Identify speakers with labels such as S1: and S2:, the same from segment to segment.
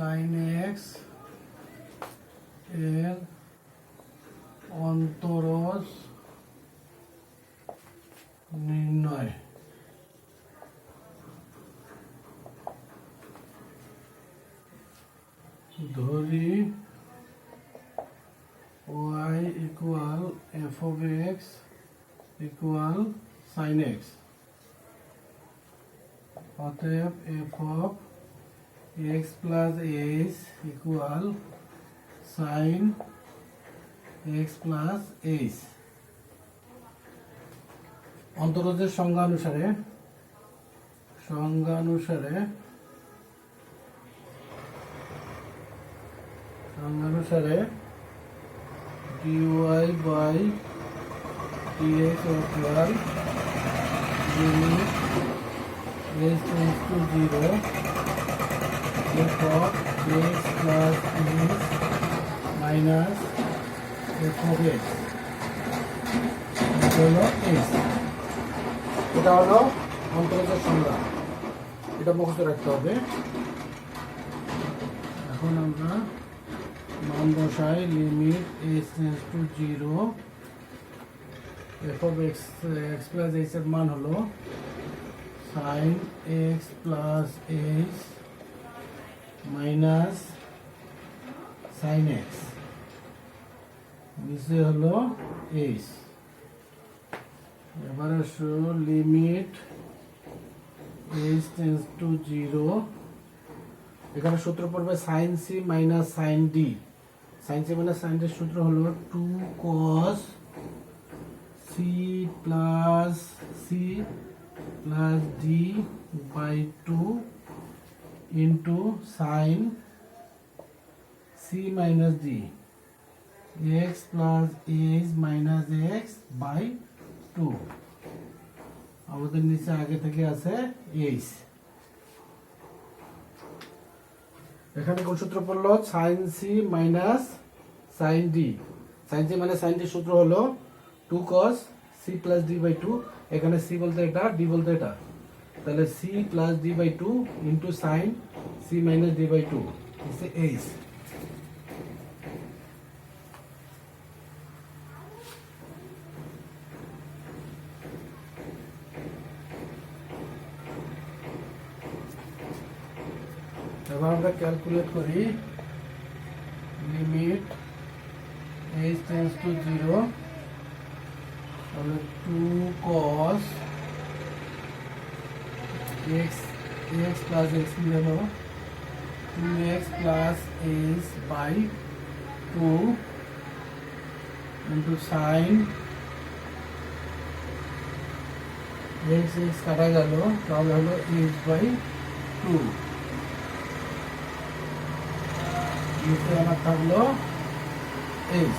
S1: Sign এক্সের অন্তরস নির্ণয়। ধরি Y equal F of X equal sine X অতএব F of X plus H equal sine X plus H অন্তরজের সংজ্ঞা অনুসারে সংজ্ঞা অনুসারে সংজ্ঞা অনুসারে by dx equal limit s tends to 0 f of x plus s minus f of x এটা হলো x এটা হলো অন্তর্গত সংজ্ঞা এটা মুখস্থ রাখতে হবে এখন আমরা মান বসাই limit S tends to zero F of X X plus এর মান হলো sine X plus H minus sine X নিচে হলো এইচ এবার আসো limit H tends to zero এখানে সূত্র পড়বে sine C minus sine D sine C minus sine ডির সূত্র হলো two cos C plus C plus D by two into sine C minus D X plus H minus X by two আমাদের নিচে আগে থেকে আছে এইচ এখানে কোন সূত্র পড়ল? Sine C minus sine D sine C minus sine D সূত্র হলো two cos C plus D by two এখানে সি বলতে এটা ডি বলতে এটা। তাহলে C plus D by two into sine C minus D by two H এবার আমরা ক্যালকুলেট করি limit H tends to zero তাহলে two cos X X plus X কি হলো? Two X plus H by two into sine X X কাটা গেল, তাহলে হলো এইচ বাই টু নিচে আমার থাকল এইচ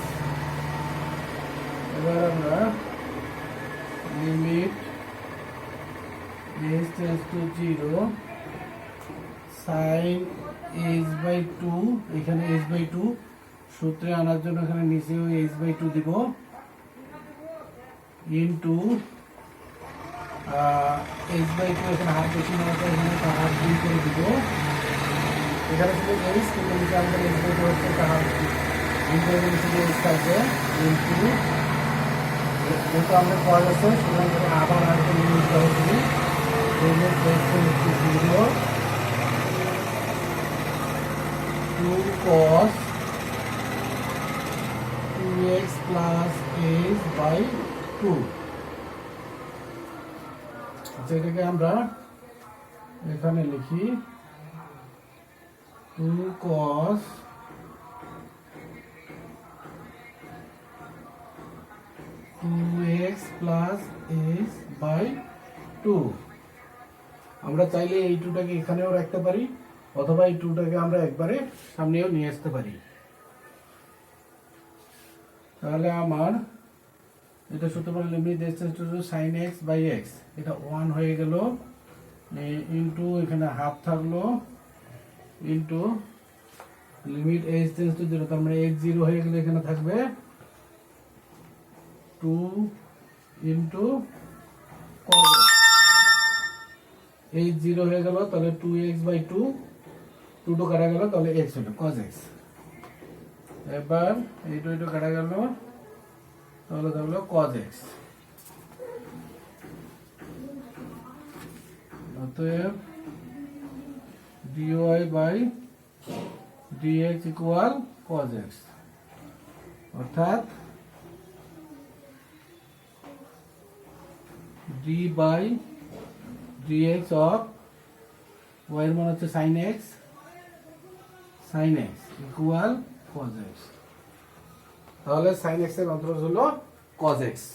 S1: এবার আমরা limit zero sine H by two এখানে এইচ বাই টু সূত্রে আনার জন্য এখানে নিচেও এইচ বাই টু দিব ইন্টু এইচ বাই টু এখানে হাফ বেশি নেওয়া এখানে হাফ দুই করে দিব। এখানে শুধু এইচ কিন্তু নিচে আমাদের এইচ বাই টু হচ্ছে একটা হাফ ইন্টু নিচে যে এইচ থাকবে ইন্টু যেহেতু আমাদের পাওয়া যাচ্ছে সুতরাং আবার আরেকটা লিমিট দেওয়া করি limit H to zero two cos two X plus H by two এটাকে আমরা এখানে লিখি two cos two X plus H by two আমরা চাইলে এই টুটাকে এখানেও রাখতে পারি, অথবা এই টুটাকে আমরা একবারে সামনেও নিয়ে আসতে পারি। তাহলে আমার, এটা সূত্র limit distance to sine X by X এটা ওয়ান হয়ে গেল ইন্টু এখানে হাফ থাকল into limit H tends to zero তার মানে এক্স জিরো হয়ে গেলে এখানে থাকবে টু ইন্টু এইচ জিরো হয়ে গেল, তাহলে two X by two two two কাটা গেল, তাহলে এক্স হলো কজ এক্স এবার এইটু এইটু কাটা গেল, তাহলে তাহলে কজ এক্স অতএব dy by dx equal cos X অর্থাৎ D by dx of y এর মান হচ্ছে sine X sine X cos X তাহলে সাইন এক্সের অন্তর্গত হলো কজ এক্স